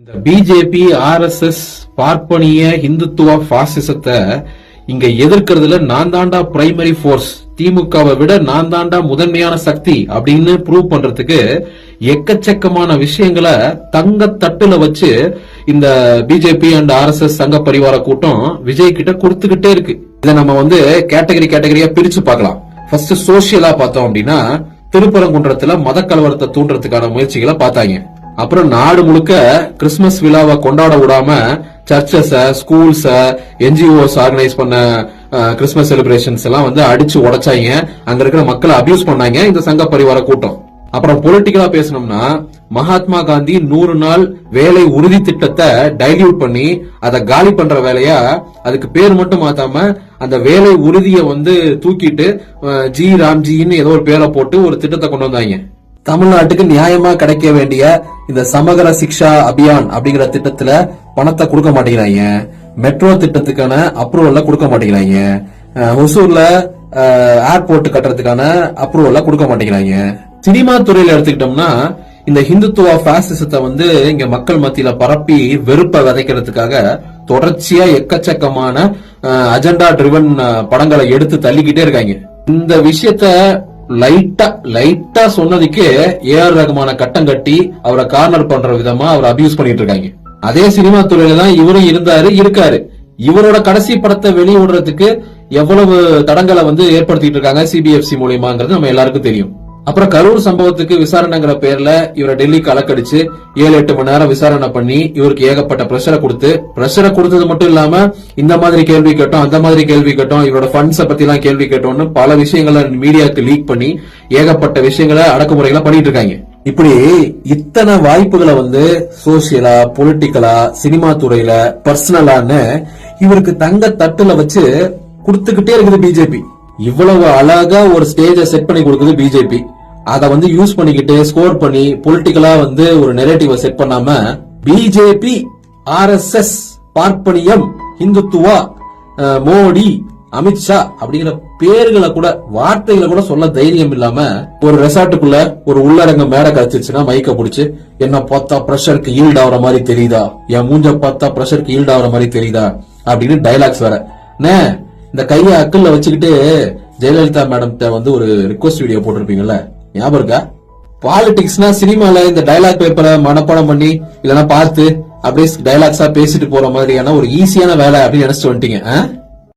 இந்த BJP RSS பார்ப்பனிய இந்துத்துவ பாசிசத்தை இங்க எதிர்க்கிறதுல நான் தாண்டா பிரைமரி ஃபோர்ஸ் திமுகவை விட நான் தாண்டா முதன்மையான சக்தி அப்படின்னு ப்ரூவ் பண்றதுக்கு எக்கச்சக்கமான விஷயங்களை தங்க தட்டுல வச்சு இந்த பிஜேபி அண்ட் ஆர்எஸ்எஸ் சங்க பரிவார கூட்டம் விஜய் கிட்ட கொடுத்துக்கிட்டே இருக்கு. இதை நம்ம வந்து கேட்டகரி கேட்டகரியா பிரிச்சு பார்க்கலாம். ஃபர்ஸ்ட் சோசியலா பார்த்தோம் அப்படின்னா திருப்பரங்குன்றத்துல மத கலவரத்தை தூண்டுறதுக்கான முயற்சிகளை பார்த்தாங்க. அப்புறம் நாடு முழுக்க கிறிஸ்துமஸ் விழாவை கொண்டாட விடாம சர்ச்சஸ ஸ்கூல்ஸ என்ஜிஓஸ் ஆர்கனைஸ் பண்ண கிறிஸ்துமஸ் செலிப்ரேஷன்ஸ் எல்லாம் வந்து அடிச்சு உடைச்சாங்க. அங்க இருக்கிற மக்களை அபியூஸ் பண்ணாங்க. இந்த சங்க பரிவார கூட்டம். அப்புறம் பொலிட்டிக்கலா பேசணும்னா மகாத்மா காந்தி நூறு நாள் வேலை உறுதி திட்டத்தை டைல்யூட் பண்ணி அதை காலி பண்ற வேலையா அதுக்கு பேர் மட்டும் மாத்தாம அந்த வேலை உறுதியை வந்து தூக்கிட்டு ஜி ராம்ஜின்னு ஏதோ ஒரு பேரை போட்டு ஒரு திட்டத்தை கொண்டு வந்தாங்க. தமிழ்நாட்டுக்கு நியாயமா கிடைக்க வேண்டிய இந்த சமகர சிக்ஷா அபியான் அப்படிங்கிற திட்டத்துல பணத்தை கொடுக்க மாட்டேங்கிறாங்க. மெட்ரோ திட்டத்துக்கான அப்ரூவல்ல கொடுக்க மாட்டேங்கிறாங்க. ஒசூர்ல ஏர்போர்ட் கட்டுறதுக்கான அப்ரூவல்ல கொடுக்க மாட்டேங்கிறாங்க. சினிமா துறையில எடுத்துக்கிட்டோம்னா இந்த ஹிந்துத்துவ பாசிசத்தை வந்து இங்க மக்கள் மத்தியில பரப்பி வெறுப்பை விதைக்கிறதுக்காக தொடர்ச்சியா எக்கச்சக்கமான அஜெண்டா ட்ரிவன் படங்களை எடுத்து தள்ளிக்கிட்டே இருக்காங்க. இந்த விஷயத்த லைட்டா லைட்டா சொன்னதுக்கே ஏஆர் ரகுமான கட்டம் கட்டி அவரை கார்னர் பண்ற விதமா அவரை அபியூஸ் பண்ணிட்டு இருக்காங்க. அதே சினிமா துறையில தான் இவரும் இருந்தாரு இருக்காரு. இவரோட கடைசி படத்தை வெளியிடுறதுக்கு எவ்வளவு தடங்களை வந்து ஏற்படுத்திட்டு இருக்காங்க சிபிஎஃப்சி மூலியமாங்கிறது நம்ம எல்லாருக்கும் தெரியும். அப்புறம் கரூர் சம்பவத்துக்கு விசாரணைங்கிற பேர்ல இவரை டெல்லிக்கு அலக்கடிச்சு ஏழு எட்டு மணி நேரம் விசாரணை பண்ணி இவருக்கு ஏகப்பட்ட பிரஷரை கொடுத்து பிரஷரை கொடுத்தது மட்டும் இல்லாம இந்த மாதிரி கேள்வி கேட்டோம் அந்த மாதிரி கேள்வி கேட்டோம் இவரோட ஃபண்ட்ஸ பத்தி எல்லாம் கேள்வி கேட்டோம்னு பல விஷயங்களை மீடியாக்கு லீக் பண்ணி ஏகப்பட்ட விஷயங்களை அடக்குமுறைகளை பண்ணிட்டு இருக்காங்க. இப்படி இத்தனை வாய்ப்புகளை வந்து சோசியலா பொலிட்டிக்கலா சினிமா துறையில பர்சனலான்னு இவருக்கு தங்க தட்டுல வச்சு கொடுத்துக்கிட்டே இருக்குது பிஜேபி இவ்வளவு அழகா ஒரு ஸ்டேஜை செட் பண்ணி கொடுக்குது பிஜேபி அதை வந்து யூஸ் பண்ணிக்கிட்டு ஸ்கோர் பண்ணி பொலிட்டிக்கலா வந்து ஒரு நெரேட்டிவ செட் பண்ணாம பிஜேபி ஆர்எஸ்எஸ் பார்ப்பனியம் இந்துத்துவா மோடி அமித்ஷா அப்படிங்கிற பேர்களை கூட வார்த்தைகளை கூட சொல்ல தைரியம் இல்லாம ஒரு ரெசார்ட்டுக்குள்ள ஒரு உள்ளரங்க மேடை கிடைச்சிருச்சுன்னா மைக்க புடிச்சு என்ன பார்த்தா ப்ரெஷருக்கு ஈல்ட் ஆகுற மாதிரி தெரியுதா? என் மூஞ்ச பார்த்தா ப்ரெஷருக்கு ஈல்ட் ஆகுற மாதிரி தெரியுதா? அப்படின்னு டைலாக்ஸ் வேற. நே இந்த கையை அக்கல்ல வச்சுக்கிட்டு ஜெயலலிதா மேடம் வந்து ஒரு ரிக்வஸ்ட் வீடியோ போட்டிருப்பீங்கல்ல? ஞாபகம் இருக்கா? பாலிடிக்ஸ்னா சினிமால இந்த டயலாக் பேப்பரை மனப்பாடம் பண்ணி இல்லைன்னா பார்த்து அப்படியே டைலாக்ஸா பேசிட்டு போற மாதிரியான ஒரு ஈஸியான வேலை அப்படின்னு நினைச்சிட்டு வந்துட்டீங்க